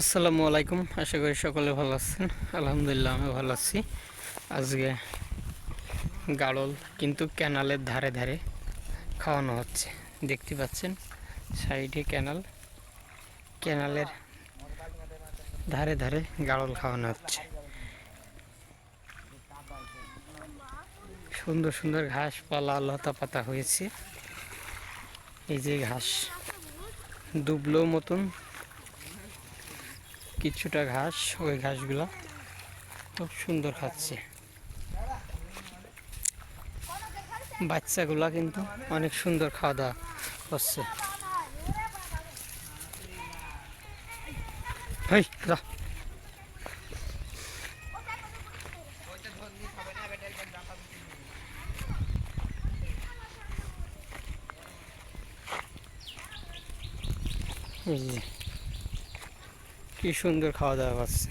আসসালামু আলাইকুম। আশা করি সকলে ভালো আছেন। আলহামদুলিল্লাহ আমি ভালো আছি। আজকে গাড়ল কিন্তু ক্যানালের ধারে ধারে খাওয়ানো হচ্ছে। দেখতে পাচ্ছেন, সাইডে ক্যানাল। ক্যানালের ধারে ধারে গাড়ল খাওয়ানো হচ্ছে। সুন্দর সুন্দর ঘাস পালা লতা পাতা হয়েছে। এই যে ঘাস, দুবলো মতন কিছুটা ঘাস, ওই ঘাসগুলো খুব সুন্দর খাচ্ছে। বাচ্চাগুলা কিন্তু অনেক সুন্দর খাওয়া দাওয়া করছে এই যে। কি সুন্দর খাওয়া দাওয়া করছে।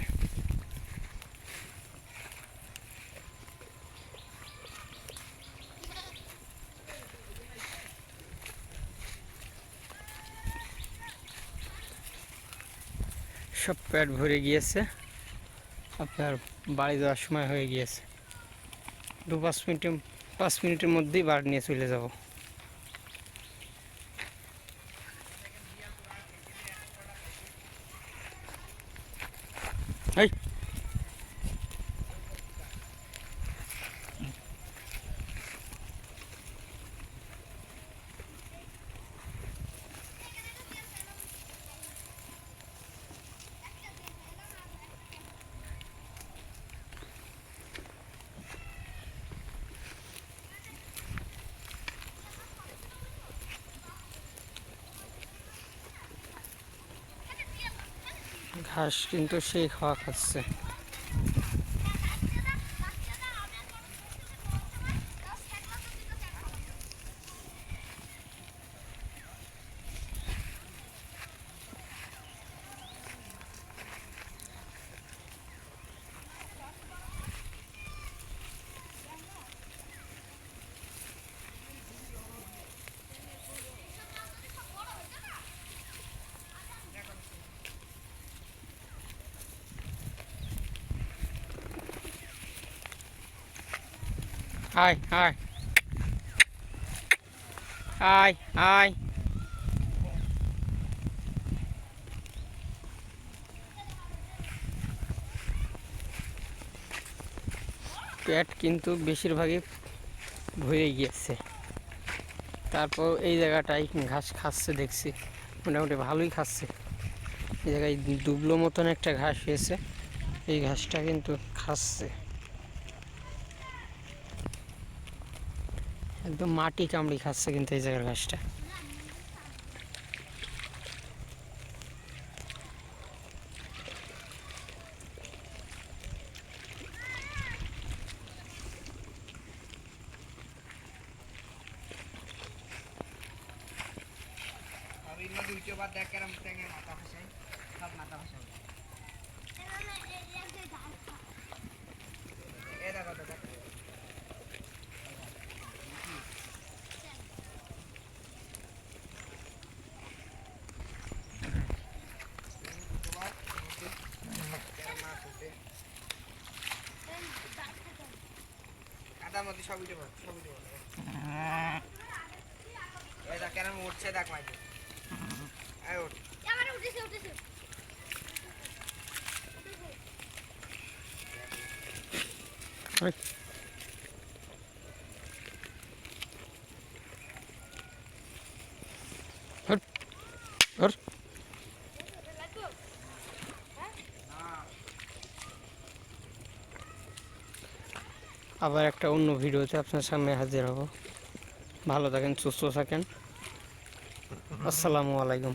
সব পেট ভরে গিয়েছে। আপনার বাড়ি যাওয়ার সময় হয়ে গিয়েছে। দু পাঁচ মিনিটে পাঁচ মিনিটের মধ্যেই বাড়ি নিয়ে চলে যাব। এই ঘাস কিন্তু সেই খাওয়া খাচ্ছে। আয় আয় আয় আয় পেট কিন্তু বেশিরভাগই ভরে গিয়েছে। তারপর এই জায়গাটায় ঘাস খাচ্ছে দেখছি। মোটামুটি ভালোই খাচ্ছে। এই জায়গায় দুবলো মতন একটা ঘাস হয়েছে। এই ঘাসটা কিন্তু খাচ্ছে। একদম মাটি কামড়ি খাচ্ছে কিন্তু এই জায়গার ঘাসটা। দুইটা বার দেখ কেরম ট্যাঙে মাথা ফাঁসাই কাদার মধ্যে সব উঠে পড়ে সব উঠে পড়ে এই দেখ কেন উঠছে দেখ মাইকে। আবার একটা অন্য ভিডিওতে আপনার সামনে হাজির হব। ভালো থাকেন সুস্থ থাকেন। আসসালামু আলাইকুম।